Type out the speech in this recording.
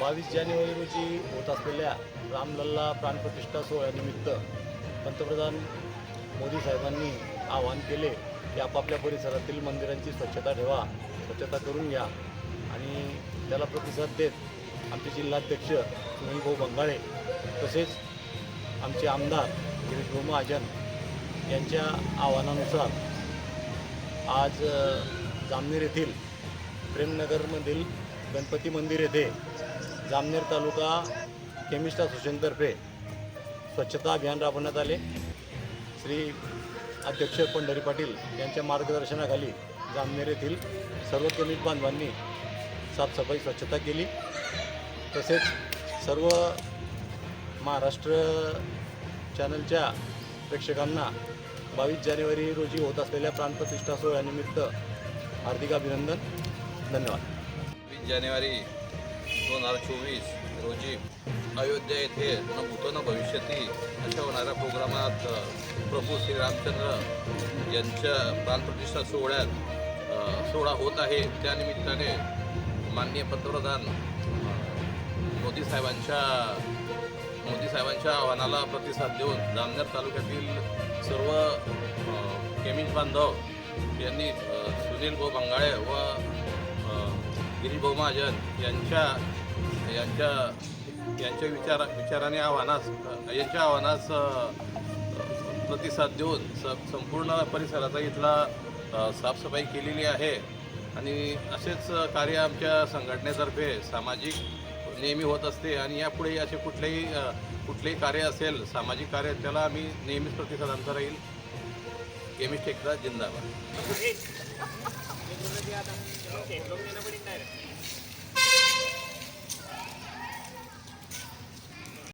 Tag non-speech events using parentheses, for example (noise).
बावीस जानेवारी रोजी होत असलेल्या रामलल्ला प्राणप्रतिष्ठा सोहळ्यानिमित्त पंतप्रधान मोदी साहेबांनी आवाहन केले की आपापल्या परिसरातील मंदिरांची स्वच्छता ठेवा स्वच्छता करून घ्या आणि त्याला प्रतिसाद देत आमचे जिल्हाध्यक्ष सुनीलभाऊ बंगाळे तसेच आमचे आमदार गिरीश भाऊ महाजन यांच्या आव्हानानुसार आज जामनेर येथील प्रेमनगरमधील गणपती मंदिर येथे जामनेर तालुका केमिस्ट असोसिएशनतर्फे स्वच्छता अभियान राबवण्यात आले. श्री अध्यक्ष पंढरी पाटील यांच्या मार्गदर्शनाखाली जामनेर येथील सर्व केमिस्ट बांधवांनी साफसफाई स्वच्छता केली. तसेच सर्व महाराष्ट्र चॅनलच्या प्रेक्षकांना बावीस जानेवारी रोजी होत असलेल्या प्राणप्रतिष्ठा सोहळ्यानिमित्त हार्दिक अभिनंदन. धन्यवाद. वीस जानेवारी दोन हजार चोवीस रोजी अयोध्या येथे न भविष्यती अशा होणाऱ्या प्रोग्रामात प्रभू श्रीरामचंद्र यांच्या प्राणप्रतिष्ठा सोहळ्यात सोहळा होत आहे. त्यानिमित्ताने माननीय पंतप्रधान मोदी साहेबांच्या मोदी साहेबांच्या आव्हानाला प्रतिसाद देऊन जामनेर तालुक्यातील सर्व अ, बांधव यांनी सुनील भाऊ बंगाळे व गिरीश महाजन यांच्या यांच्या यांच्या विचार विचाराने आव्हानास यांच्या आव्हानास प्रतिसाद देऊन स संपूर्ण परिसराचा इथला साफसफाई केलेली आहे. आणि असेच कार्य आमच्या संघटनेतर्फे सामाजिक नेहमी होत असते आणि यापुढेही असे कुठलेही कुठलेही कार्य असेल सामाजिक कार्य त्याला आम्ही नेहमीच प्रतिसाद आमचा राहील. केमिस्ट एकदा जिंदाबाद. (laughs)